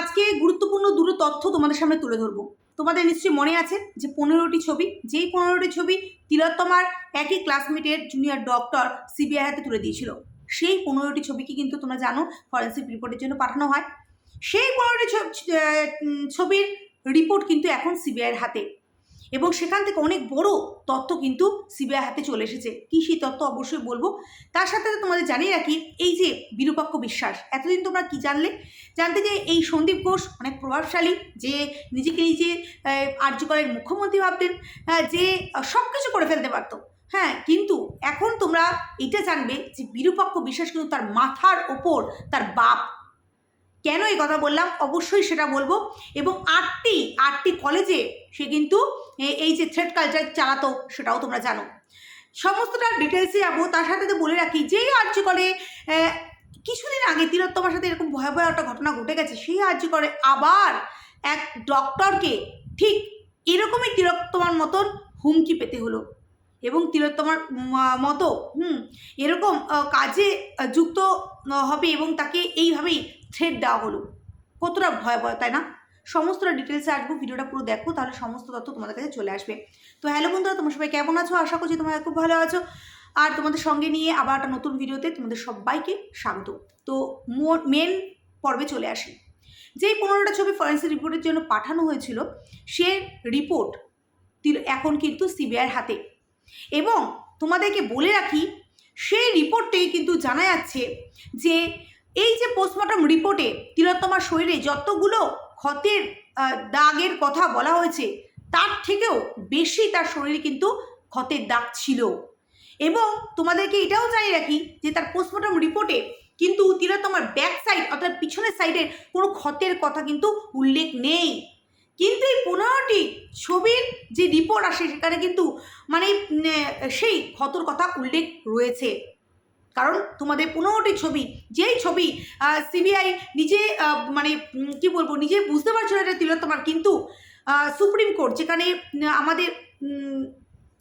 আজকে গুরুত্বপূর্ণ দুটো তথ্য তোমাদের সামনে তুলে ধরবো। তোমাদের নিশ্চয়ই মনে আছে যে পনেরোটি ছবি, যেই পনেরোটি ছবি তিলোত্তমার একই ক্লাসমেটের জুনিয়র ডক্টর সিবিআই হাতে তুলে দিয়েছিল। সেই পনেরোটি ছবিকে কিন্তু তোমরা জানো ফরেন্সিক রিপোর্টের জন্য পাঠানো হয়। সেই পনেরোটি ছবির রিপোর্ট কিন্তু এখন সিবিআইয়ের হাতে। এবং সেখান থেকে অনেক বড় তথ্য কিন্তু সিবিআই হাতে চলে এসেছে। কী সেই তথ্য অবশ্যই বলব। তার সাথে তোমাদের জানিয়ে রাখি, এই যে বিরূপাক্ষ বিশ্বাস, এতদিন তোমরা কি জানলে? জানতে যে এই সন্দীপ ঘোষ অনেক প্রভাবশালী, যে নিজেকে নিজে আর্যকরের মুখ্যমন্ত্রী ভাবতেন যে সব কিছু করে ফেলতে পারতো। হ্যাঁ কিন্তু এখন তোমরা এটা জানবে যে বিরূপাক্ষ বিশ্বাস কিন্তু তার মাথার ওপর, তার বাপ কেন এই কথা বললাম? অবশ্যই সেটা বলব। এবং আটটি আটটি কলেজে সে কিন্তু এই যে থ্রেড কালচার চালাতো, সেটাও তোমরা জানো। সমস্তটা ডিটেলসে যাব। তার সাথে বলে রাখি, যেই আর্য করে কিছুদিন আগে তিলোত্তমার সাথে এরকম ভয়াবহ একটা ঘটনা ঘটে গেছে, সেই আর্য করে আবার এক ডক্টরকে ঠিক এরকমই তিলোত্তমার মতন হুমকি পেতে হলো। এবং তিলোত্তমার মতো, হুম, এরকম কাজে যুক্ত হবে এবং তাকে এইভাবেই থ্রেড দেওয়া হলো। কতটা ভয় ভয়াবহ, তাই না? সমস্তটা ডিটেলসে আসব ভিডিওটা পুরো দেখো, তাহলে সমস্ত তথ্য তোমাদের কাছে চলে আসবে। তো হ্যালো বন্ধুরা, তোমার সবাই কেমন আছো? আশা করছি তোমরা খুব ভালো আছো। আর তোমাদের সঙ্গে নিয়ে আবার একটা নতুন ভিডিওতে তোমাদের সবাইকে স্বাগত। তো মেন পর্বে চলে আসি। যেই পনেরোটা ছবি ফরেন্সিক রিপোর্টের জন্য পাঠানো হয়েছিল, সে রিপোর্ট এখন কিন্তু সিবিআইয়ের হাতে। এবং তোমাদেরকে বলে রাখি, সেই রিপোর্টেই কিন্তু জানা যাচ্ছে যে এই যে পোস্টমর্টম রিপোর্টে তিলোত্তমার শরীরে যতগুলো ক্ষতের দাগের কথা বলা হয়েছে, তার থেকেও বেশি তার শরীরে কিন্তু ক্ষতের দাগ ছিল। এবং তোমাদেরকে এটাও জানিয়ে রাখি যে তার পোস্টমর্টম রিপোর্টে কিন্তু তিলোত্তমার ব্যাক সাইড অর্থাৎ পিছনের সাইডের কোনো ক্ষতের কথা কিন্তু উল্লেখ নেই। কিন্তু এই পনেরোটি ছবির যে রিপোর্ট আসে, সেখানে কিন্তু মানে সেই ক্ষতর কথা উল্লেখ রয়েছে। কারণ তোমাদের পনেরোটি ছবি, যেই ছবি সিবিআই নিজে মানে কি বলব, নিজে বুঝতে পারছিল এটা তিলোত্তমার, কিন্তু সুপ্রিম কোর্ট যেখানে আমাদের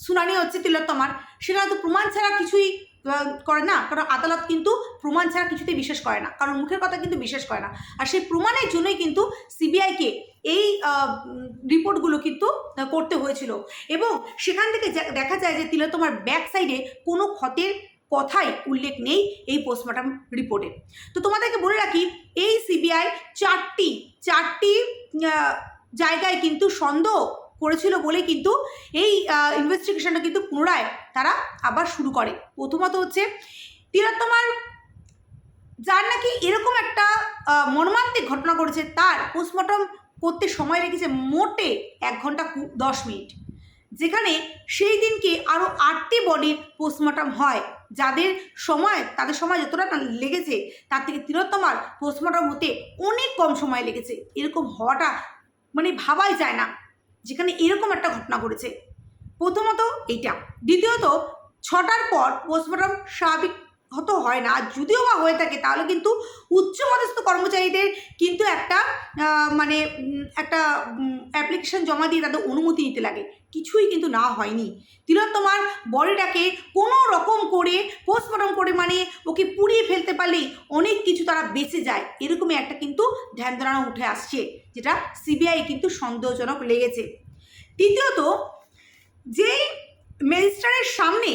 শুনানি হচ্ছে তিলোত্তমার, সেখানে তো প্রমাণ ছাড়া কিছুই করে না, কারণ আদালত কিন্তু প্রমাণ ছাড়া কিছুতেই বিশ্বাস করে না, কারণ মুখের কথা কিন্তু বিশ্বাস করে না। আর সেই প্রমাণের জন্যই কিন্তু সিবিআইকে এই রিপোর্টগুলো কিন্তু করতে হয়েছিল। এবং সেখান থেকে দেখা যায় যে তিলোত্তমার ব্যাক সাইডে কোনো ক্ষতের কথাই উল্লেখ নেই এই পোস্টমর্টম রিপোর্টে। তো তোমাদেরকে বলে রাখি, এই সিবিআই চারটি চারটি জায়গায় কিন্তু সন্দেহ করেছিল বলে কিন্তু এই ইনভেস্টিগেশনটা কিন্তু পুনরায় তারা আবার শুরু করে। প্রথমত হচ্ছে, তিলোত্তমার যার নাকি এরকম একটা মর্মান্তিক ঘটনা ঘটেছে, তার পোস্টমর্টম করতে সময় লেগেছে মোটে এক ঘণ্টা দশ মিনিট। যেখানে সেই দিনকে আরও আটটি বডির পোস্টমর্টম হয়, যাদের সময়, তাদের সময় যতটা লেগেছে, তার থেকে তিলোত্তমার পোস্টমর্টম হতে অনেক কম সময় লেগেছে। এরকম হওয়াটা মানে ভাবাই যায় না। যেখানে এরকম একটা ঘটনা ঘটেছে। প্রথমত এইটা। দ্বিতীয়ত ছটার পর পোস্টমর্টম স্বাভাবিক হতো হয় না। আর যদিও বা হয়ে থাকে, তাহলে কিন্তু উচ্চপদস্থ কর্মচারীদের কিন্তু একটা মানে একটা অ্যাপ্লিকেশন জমা দিয়ে তাদের অনুমতি নিতে লাগে। কিছুই কিন্তু না হয়নি। তিলোত্তমার বডিটাকে কোনো রকম করে পোস্টমর্টম করে মানে ওকে পুড়িয়ে ফেলতে পারলেই অনেক কিছু তারা বেঁচে যায়। এরকমই একটা কিন্তু ধ্যান ধারণা উঠে আসছে, যেটা সিবিআই কিন্তু সন্দেহজনক লেগেছে। তৃতীয়ত, যেই ম্যাজিস্ট্রেটের সামনে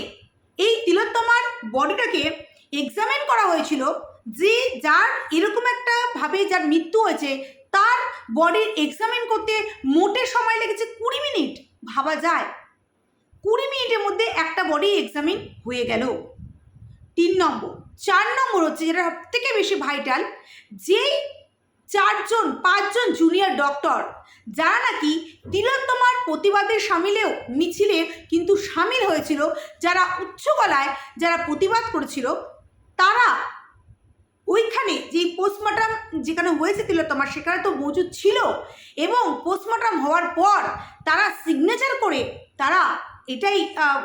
এই তিলোত্তমার বডিটাকে এক্সামিন করা হয়েছিল যে যার এরকম একটা ভাবে যার মৃত্যু হয়েছে, তার বডির এক্সামিন করতে মোটে সময় লেগেছে কুড়ি মিনিট, ভাবা যায়। কুড়ি মিনিটের মধ্যে একটা বডি এক্সামিন হয়ে গেল। তিন নম্বর, চার নম্বর হচ্ছে যেটা সব থেকে বেশি ভাইটাল যেই চারজন, পাঁচজন জুনিয়র ডক্টর যারা নাকি তিলোত্তমার প্রতিবাদের সামিলেও মিছিলে কিন্তু সামিল হয়েছিল, যারা উচ্চ গলায় যারা প্রতিবাদ করেছিল, তারা ওইখানে যে পোস্টমর্টম যেখানে হয়েছে তিলোত্তমার, সেখানে তো মজুদ ছিল এবং পোস্টমর্টম হওয়ার পর তারা সিগনেচার করে, তারা এটাই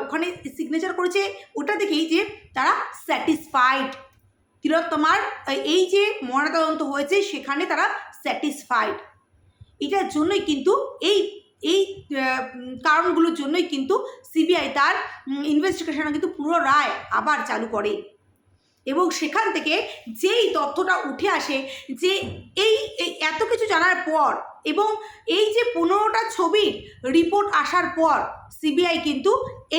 ওখানে সিগনেচার করেছে, ওটা দেখেই যে তারা স্যাটিসফাইড তিলোত্তমার এই যে ময়নাতদন্ত হয়েছে, সেখানে তারা স্যাটিসফাইড এটার জন্যই কিন্তু এই এই কারণগুলোর জন্যই কিন্তু সিবিআই তার ইনভেস্টিগেশন কিন্তু পুরো রায় আবার চালু করে। এবং সেখান থেকে যেই তথ্যটা উঠে আসে যে এই এত কিছু জানার পর এবং এই যে পনেরোটা ছবির রিপোর্ট আসার পর সিবিআই কিন্তু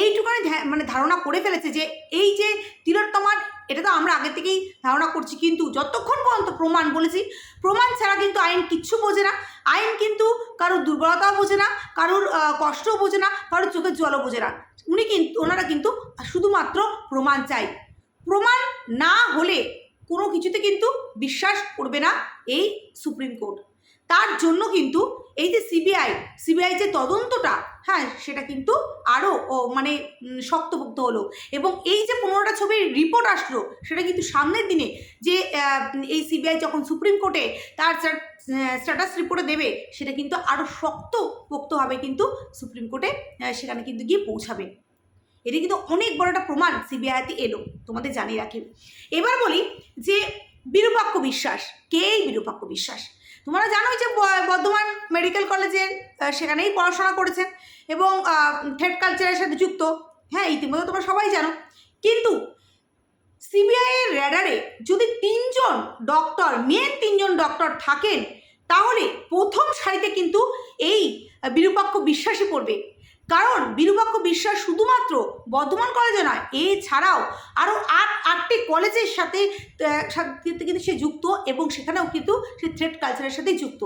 এইটুখানি মানে ধারণা করে ফেলেছে যে এই যে তিলোত্তমার এটা তো আমরা আগে থেকেই ধারণা করছি, কিন্তু যতক্ষণ পর্যন্ত প্রমাণ বলেছি, প্রমাণ ছাড়া কিন্তু আইন কিচ্ছু বোঝে না। আইন কিন্তু কারোর দুর্বলতাও বোঝে না, কারোর কষ্টও বোঝে না, কারোর চোখের জলও বোঝে না। উনি কিন্তু ওনারা কিন্তু শুধুমাত্র প্রমাণ চাই। প্রমাণ না হলে কোনো কিছুতে কিন্তু বিশ্বাস করবে না এই সুপ্রিম কোর্ট। তার জন্য কিন্তু এই যে সিবিআই সিবিআই যে তদন্তটা হ্যাঁ সেটা কিন্তু আরও মানে উম, শক্তপোক্ত হলো। এবং এই যে পনেরোটা ছবির রিপোর্ট আসলো সেটা কিন্তু সামনের দিনে যে এই সিবিআই যখন সুপ্রিম কোর্টে তার স্ট্যাটাস রিপোর্টে দেবে সেটা কিন্তু আরও শক্তপোক্তভাবে কিন্তু সুপ্রিম কোর্টে সেখানে কিন্তু গিয়ে পৌঁছাবে। এটা কিন্তু অনেক বড় একটা প্রমাণ সিবিআইতে এলো তোমাদের জানিয়ে রাখি। এবার বলি যে বিরূপাক্ষ বিশ্বাস কে এই বিরূপাক্ষ বিশ্বাস? তোমরা জানোই যে বর্ধমান মেডিকেল কলেজে সেখানেই পড়াশোনা করেছেন এবং থ্রেড কালচারের সাথে যুক্ত। হ্যাঁ ইতিমধ্যে তোমরা সবাই জানো। কিন্তু সিবিআইয়ের র্যাডারে যদি তিনজন ডক্টর মেন তিনজন ডক্টর থাকেন, তাহলে প্রথম সারিতে কিন্তু এই বিরূপাক্ষ বিশ্বাসী পড়বে। কারণ বিরূপাক্ষ বিশ্বাস শুধুমাত্র বর্ধমান কলেজে নয়, এছাড়াও আরও আট, আটটি কলেজের সাথে কিন্তু সে যুক্ত এবং সেখানেও কিন্তু সে থ্রেড কালচারের সাথে যুক্ত।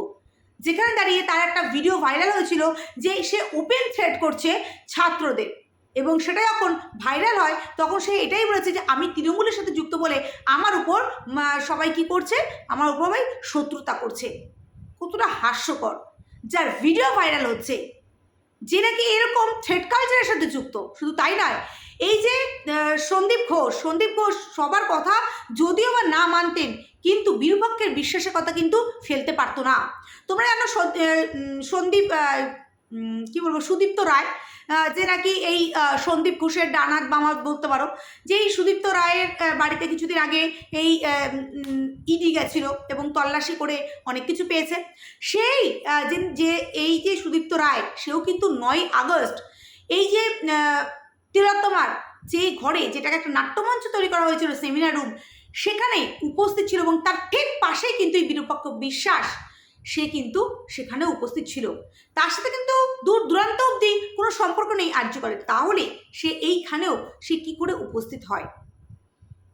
যেখানে দাঁড়িয়ে তার একটা ভিডিও ভাইরাল হয়েছিল যে সে ওপেন থ্রেড করছে ছাত্রদের এবং সেটা যখন ভাইরাল হয়, তখন সে এটাই বলেছে যে আমি তৃণমূলের সাথে যুক্ত বলে আমার উপর সবাই কি করছে? আমার উপর সবাই শত্রুতা করছে। কতটা হাস্যকর। যার ভিডিও ভাইরাল হচ্ছে যে নাকি এরকম থ্রেড কালচারের সাথে যুক্ত, শুধু তাই নয়। এই যে সন্দীপ ঘোষ সন্দীপ ঘোষ সবার কথা যদিও বা না মানতেন, কিন্তু বীরপক্ষের বিশ্বাসের কথা কিন্তু ফেলতে পারতো না। তোমরা জানো সন্দীপ কি বলব, সুদীপ্ত রায় যে নাকি এই সন্দীপ ঘোষের ডানাত বামাত বলতে পারো যে এই সুদীপ্ত রায়ের বাড়িতে কিছুদিন আগে এই ইডি গেছিল এবং তল্লাশি করে অনেক কিছু পেয়েছে, সেই যে এই যে সুদীপ্ত রায়, সেও কিন্তু নয় আগস্ট, এই যে তিলোত্তমার যে ঘরে যেটাকে একটা নাট্যমঞ্চ তৈরি করা হয়েছিল, সেমিনার রুম সেখানে উপস্থিত ছিল এবং তার ঠিক পাশেই কিন্তু এই বিরূপাক্ষ বিশ্বাস সে কিন্তু সেখানে উপস্থিত ছিল। তার সাথে কিন্তু দূর দূরান্ত অবধি কোনো সম্পর্ক নেই আর্য করে তাহলে সে এইখানেও সে কি করে উপস্থিত হয়?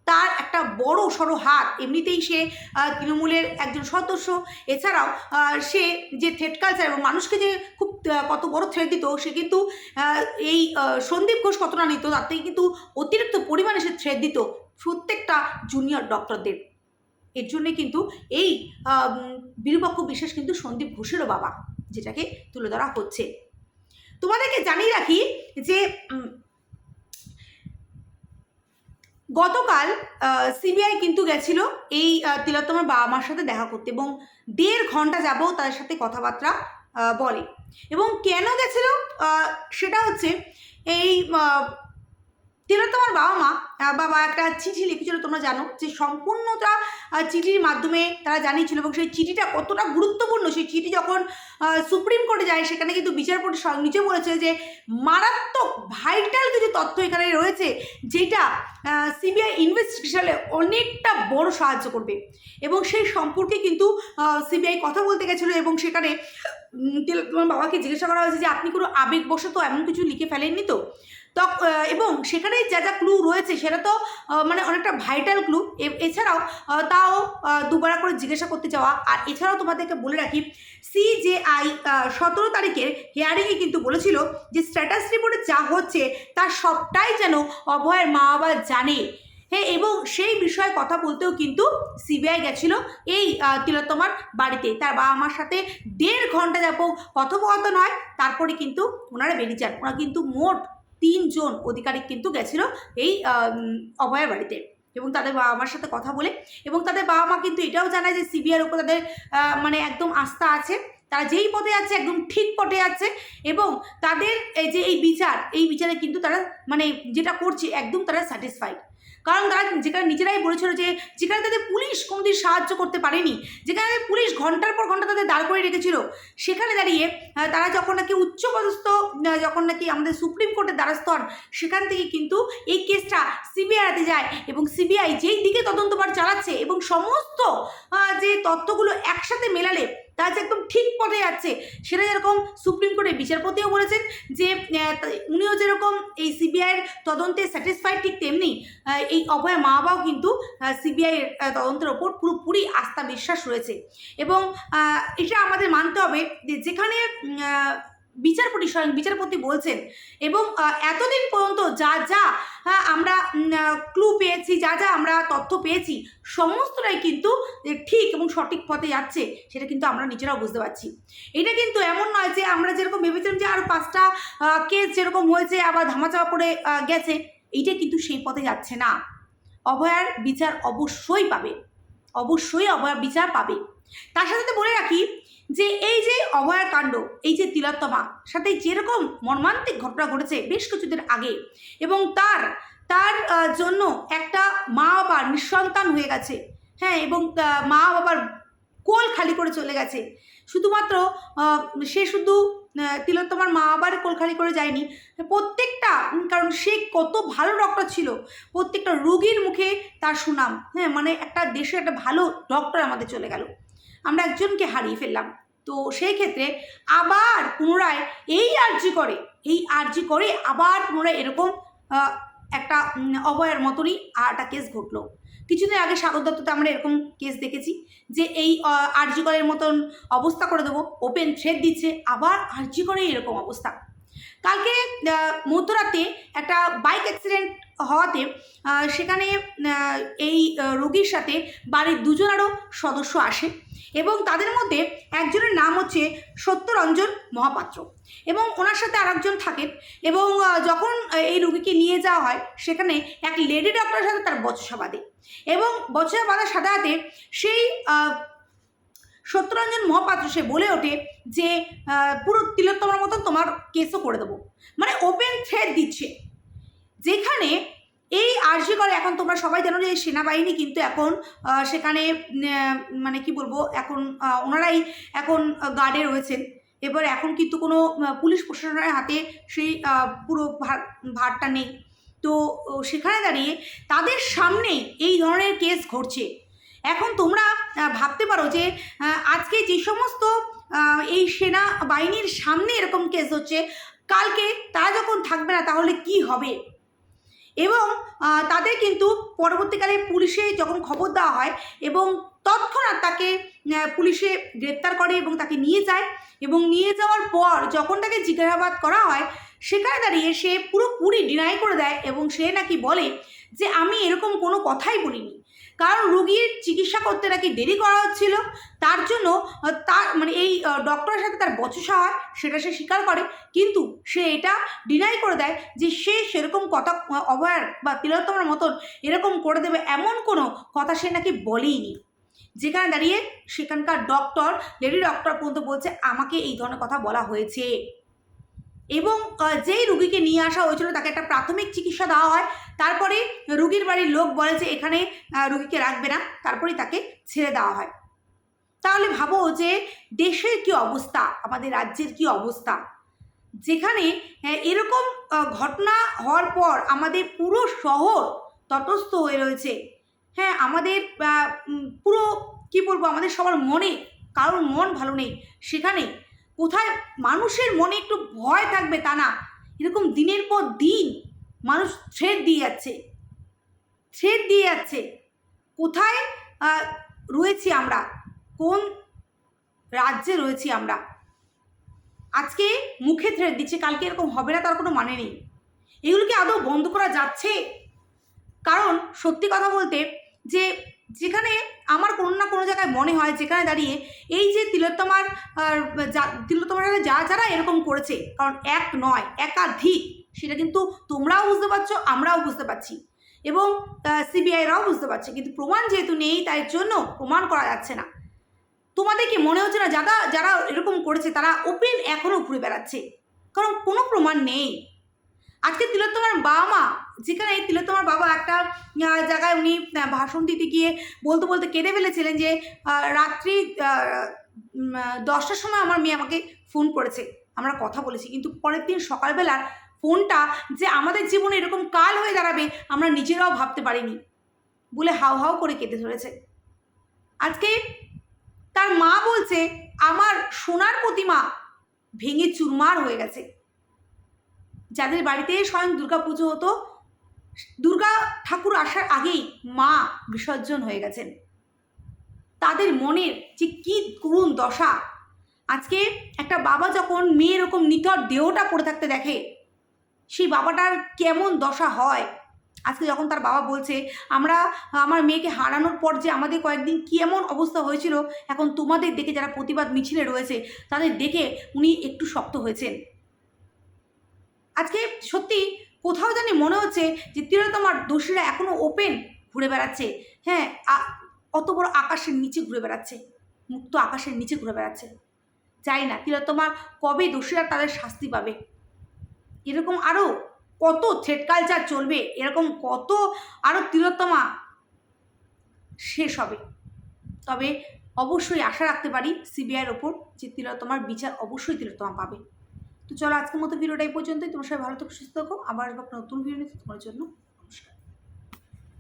তার একটা বড় সড়ো হাত, এমনিতেই সে তৃণমূলের একজন সদস্য। এছাড়াও সে যে থ্রেড কালচার এবং মানুষকে যে খুব কত বড় থ্রেড দিত, সে কিন্তু এই সন্দীপ ঘোষ কতটা নিত, তার থেকে কিন্তু অতিরিক্ত পরিমাণে সে থ্রেড দিত প্রত্যেকটা জুনিয়র ডক্টরদের এর জন্যে কিন্তু এই উম, বিশ্বাস কিন্তু সন্দীপ ঘোষেরও বাবা যেটাকে তুলে ধরা হচ্ছে। তোমাদেরকে জানিয়ে রাখি যে গতকাল সিবিআই কিন্তু গেছিল এই তিলোত্তমার বাবা মার সাথে দেখা করতে এবং দেড় ঘণ্টা যাবও তাদের সাথে কথাবার্তা বলে। এবং কেন গেছিল? সেটা হচ্ছে এই আহ, তিলোত্তমার বাবা মা বাবা একটা চিঠি লিখেছিল তোমরা জানো যে সম্পূর্ণটা চিঠির মাধ্যমে তারা জানিয়েছিল এবং সেই চিঠিটা কতটা গুরুত্বপূর্ণ। সেই চিঠি যখন সুপ্রিম কোর্টে যায় সেখানে কিন্তু বিচারপতি নিজে বলেছে যে মারাত্মক ভাইটাল কিছু তথ্য এখানে রয়েছে যেটা সিবিআই ইনভেস্টিগেশনে অনেকটা বড় সাহায্য করবে। এবং সেই সম্পর্কে কিন্তু সিবিআই কথা বলতে গেছিল এবং সেখানে তোমার বাবাকে জিজ্ঞাসা করা হয়েছে যে আপনি কোনো আবেগবশত এমন কিছু লিখে ফেলেননি তো? এবং সেখানে যা যা ক্লু রয়েছে সেটা তো মানে অনেকটা ভাইটাল ক্লু এছাড়াও তাও দুবার করে জিজ্ঞাসা করতে যাওয়া। আর এছাড়াও তোমাদেরকে বলে রাখি সিজেআই সতেরো তারিখের হিয়ারিংয়ে কিন্তু বলেছিল যে স্ট্যাটাস রিপোর্টে যা হচ্ছে তার সবটাই যেন অভয়ের মা বাবা জানে। হ্যাঁ এবং সেই বিষয়ে কথা বলতেও কিন্তু সিবিআই গেছিল এই তিলোত্তমার বাড়িতে। তার বাবা মার সাথে দেড় ঘণ্টা যাব কথোপকথন হয়, তারপরে কিন্তু ওনারা বেরিয়ে যান। ওনারা কিন্তু মোট তিনজন অধিকারিক কিন্তু গেছিল এই অভয়া বাড়িতে এবং তাদের বাবা মার সাথে কথা বলে এবং তাদের বাবা মা কিন্তু এটাও জানায় যে সিবিআইয়ের উপর তাদের মানে একদম আস্থা আছে। তারা যেই পথে আছে একদম ঠিক পথে আছে এবং তাদের এই যে এই বিচার, এই বিচারে কিন্তু তারা মানে যেটা করছে একদম তারা স্যাটিসফাইড কারণ তারা যেখানে নিজেরাই বলেছিল যে যেখানে তাদের পুলিশ কোনোদিন সাহায্য করতে পারেনি, যেখানে তাদের পুলিশ ঘণ্টার পর ঘণ্টা তাদের দাঁড় করে রেখেছিল, সেখানে দাঁড়িয়ে তারা যখন নাকি উচ্চপদস্থ যখন নাকি আমাদের সুপ্রিম কোর্টের দ্বারস্থ হন সেখান থেকে কিন্তু এই কেসটা সিবিআই হাতে যায় এবং সিবিআই যেই দিকে তদন্তবার চালাচ্ছে এবং সমস্ত যে তথ্যগুলো একসাথে মেলালে তারা যে একদম ঠিক পথে যাচ্ছে, সেটা যেরকম সুপ্রিম কোর্টের বিচারপতিও বলেছেন যে উনিও যেরকম এই সিবিআইয়ের তদন্তে স্যাটিসফাইড ঠিক তেমনি এই অভয় মা বাবাও কিন্তু সিবিআইয়ের তদন্তের ওপর পুরোপুরি আস্থা বিশ্বাস রয়েছে। এবং এটা আমাদের মানতে হবে যে যেখানে বিচারপতি স্বয়ং বিচারপতি বলছেন এবং এতদিন পর্যন্ত যা যা হ্যাঁ, আমরা ক্লু পেয়েছি যা যা আমরা তথ্য পেয়েছি সমস্তটাই কিন্তু ঠিক এবং সঠিক পথে যাচ্ছে সেটা কিন্তু আমরা নিজেরাও বুঝতে পারছি। এটা কিন্তু এমন নয় যে আমরা যেরকম ভেবেছিলাম যে আরও পাঁচটা কেস যেরকম হয়েছে আবার ধামাচাপা পড়ে গেছে এইটা কিন্তু সেই পথে যাচ্ছে না। অভয়ার বিচার অবশ্যই পাবে। অবশ্যই অভয়ার বিচার পাবে। তার সাথে বলে রাখি যে এই যে অভয়ার কাণ্ড, এই যে তিলোত্তমা, সাথে যেরকম মর্মান্তিক ঘটনা ঘটেছে বেশ কিছুদিন আগে এবং তার তার জন্য একটা মা বাবা নিঃসন্তান হয়ে গেছে। হ্যাঁ এবং মা বাবার কোল খালি করে চলে গেছে। শুধুমাত্র সে শুধু তিলোত্তমার মা বাবার কোল খালি করে যায়নি, প্রত্যেকটা কারণ সে কত ভালো ডক্টর ছিল, প্রত্যেকটা রুগীর মুখে তার সুনাম। হ্যাঁ মানে একটা দেশে একটা ভালো ডক্টর আমাদের চলে গেল। আমরা একজনকে হারিয়ে ফেললাম। তো সেই ক্ষেত্রে আবার পুনরায় এই আর্জি করে, এই আর্জি করে আবার পুনরায় এরকম একটা অবয়ের মতনই আর একটা কেস ঘটলো। কিছুদিন আগে সাগর দত্ততে আমরা এরকম কেস দেখেছি যে এই আর্জি আরজি করের মতন অবস্থা করে দেবো, ওপেন থ্রেড দিচ্ছে, আবার আর্জি করে এরকম অবস্থা। কালকে মধ্যরাতে একটা বাইক অ্যাক্সিডেন্ট হওয়াতে সেখানে এই রোগীর সাথে বাড়ির দুজন আরও সদস্য আসে এবং তাদের মধ্যে একজনের নাম হচ্ছে সত্যরঞ্জন মহাপাত্র এবং ওনার সাথে আরেকজন থাকেন এবং যখন এই রোগীকে নিয়ে যাওয়া হয়, সেখানে এক লেডি ডক্টরের সাথে তার বচসা বাঁধে এবং বচসা বাঁধার সাথে সাথে সেই সত্যরঞ্জন মহাপাত্র সে বলে ওঠে যে পুরো তিলোত্তমার মতন তোমার কেসও করে দেবো। মানে ওপেন থ্রেড দিচ্ছে। যেখানে এই আর্জি করে, এখন তোমরা সবাই জানো যে সেনাবাহিনী কিন্তু এখন সেখানে মানে কি বলব, এখন ওনারাই এখন গার্ডে রয়েছেন। এবার এখন কিন্তু কোনো পুলিশ প্রশাসনের হাতে সেই পুরো ভার, ভারটা নেই। তো সেখানে দাঁড়িয়ে তাদের সামনে এই ধরনের কেস ঘটছে। এখন তোমরা ভাবতে পারো যে আজকে যে সমস্ত এই সেনা বাহিনীর সামনে এরকম কেস হচ্ছে, কালকে তারা যখন থাকবে না, তাহলে কি হবে? এবং তাদের কিন্তু পরবর্তীকালে পুলিশে যখন খবর দেওয়া হয় এবং তৎক্ষণাৎ তাকে পুলিশে গ্রেপ্তার করে এবং তাকে নিয়ে যায় এবং নিয়ে যাওয়ার পর যখন তাকে জিজ্ঞাসাবাদ করা হয়, সেখানে দাঁড়িয়ে সে পুরোপুরি ডিনাই করে দেয় এবং সে নাকি বলে যে, আমি এরকম কোনো কথাই বলিনি। কারণ রুগীর চিকিৎসা করতে নাকি দেরি করা হচ্ছিল। তার জন্য তার মানে এই ডক্টরের সাথে তার বচসা হয়, সেটা সে স্বীকার করে। কিন্তু সে এটা ডিনাই করে দেয় যে সে সেরকম কথা অভয়ার বা তিলোত্তমার মতন এরকম করে দেবে এমন কোনো কথা সে নাকি বলেইনি। যেখানে দাঁড়িয়ে সেখানকার ডক্টর লেডি ডক্টর পর্যন্ত বলছে, আমাকে এই ধরনের কথা বলা হয়েছে। এবং যেই রুগীকে নিয়ে আসা হয়েছিল তাকে একটা প্রাথমিক চিকিৎসা দেওয়া হয়। তারপরে রুগীর বাড়ির লোক বলে যে, এখানে রুগীকে রাখবে না। তারপরেই তাকে ছেড়ে দেওয়া হয়। তাহলে ভাবো যে, দেশের কি অবস্থা? আমাদের রাজ্যের কি অবস্থা? যেখানে এরকম ঘটনা হওয়ার পর আমাদের পুরো শহর তটস্থ হয়ে রয়েছে। হ্যাঁ আমাদের পুরো, কি বলব? আমাদের সবার মনে, কারোর মন ভালো নেই। সেখানে কোথায় মানুষের মনে একটু ভয় থাকবে তা না। এরকম দিনের পর দিন মানুষ থ্রেড দিয়ে যাচ্ছে। থ্রেড দিয়ে যাচ্ছে। কোথায় রয়েছি আমরা? কোন রাজ্যে রয়েছি আমরা? আজকে মুখে থ্রেড দিচ্ছে, কালকে এরকম হবে না, তার কোনো মানে নেই। এগুলো কি আদৌ বন্ধ করা যাচ্ছে? কারণ সত্যি কথা বলতে যে যেখানে আমার কোনো না কোনো জায়গায় মনে হয়, যেখানে দাঁড়িয়ে এই যে তিলোত্তমার তিলোত্তমার যা যারা এরকম করেছে, কারণ এক নয়, একাধিক, সেটা কিন্তু তোমরাও বুঝতে পারছ, আমরাও বুঝতে পারছি। এবং সিবিআইরাও বুঝতে পারছে, কিন্তু প্রমাণ যেহেতু নেই, তাই জন্য প্রমাণ করা যাচ্ছে না। তোমাদের কি মনে হচ্ছে না, যারা যারা এরকম করেছে, তারা ওপেন এখনও ঘুরে বেড়াচ্ছে? কারণ কোনো প্রমাণ নেই। আজকে তিলোত্তমার বাবা মা যেখানে তিলোত্তমার বাবা একটা জায়গায় উনি ভাষণ দিতে গিয়ে বলতে বলতে কেঁদে ফেলেছিলেন যে রাত্রি দশটার সময় আমার মেয়ে আমাকে ফোন করেছে। আমরা কথা বলেছি। কিন্তু পরের দিন সকালবেলা ফোনটা যে আমাদের জীবনে এরকম কাল হয়ে দাঁড়াবে, আমরা নিজেরাও ভাবতে পারিনি। বলে হাও হাও করে কেঁদে ধরেছে আজকে তার মা বলছে, আমার সোনার প্রতিমা ভেঙে চুরমার হয়ে গেছে। যাদের বাড়িতে স্বয়ং দুর্গা পুজো হতো দুর্গা ঠাকুর আসার আগেই মা বিসর্জন হয়ে গেছেন। তাদের মনের যে কী করুণ দশা। আজকে একটা বাবা যখন মেয়ে এরকম নিথর দেহটা পড়ে থাকতে দেখে, সেই বাবাটার কেমন দশা হয়। আজকে যখন তার বাবা বলছে, আমরা, আমার মেয়েকে হারানোর পর যে আমাদের কয়েকদিন কী এমন অবস্থা হয়েছিল, এখন তোমাদের দেখে যারা প্রতিবাদ মিছিলে রয়েছে, তাদের দেখে উনি একটু শক্ত হয়েছেন। আজকে সত্যি কোথাও জানি মনে হচ্ছে যে তিলোত্তমার দোষীরা এখনও ওপেন ঘুরে বেড়াচ্ছে। হ্যাঁ অত বড় আকাশের নিচে ঘুরে বেড়াচ্ছে। মুক্ত আকাশের নিচে ঘুরে বেড়াচ্ছে। চাই না, তিলোত্তমার কবে দোষীরা তাদের শাস্তি পাবে? এরকম আরও কত থ্রেড কালচার চলবে? এরকম কত আরও তিলোত্তমা শেষ হবে? তবে অবশ্যই আশা রাখতে পারি সিবিআইয়ের ওপর যে তিলোত্তমার বিচার অবশ্যই তিলোত্তমা পাবে। তো চলো আজকের মতো ভিডিওটা এই পর্যন্তই। তোমার সবাই ভালো থাকো, সুস্থ থাকো। আবার নতুন ভিডিও নিতে তোমার জন্য।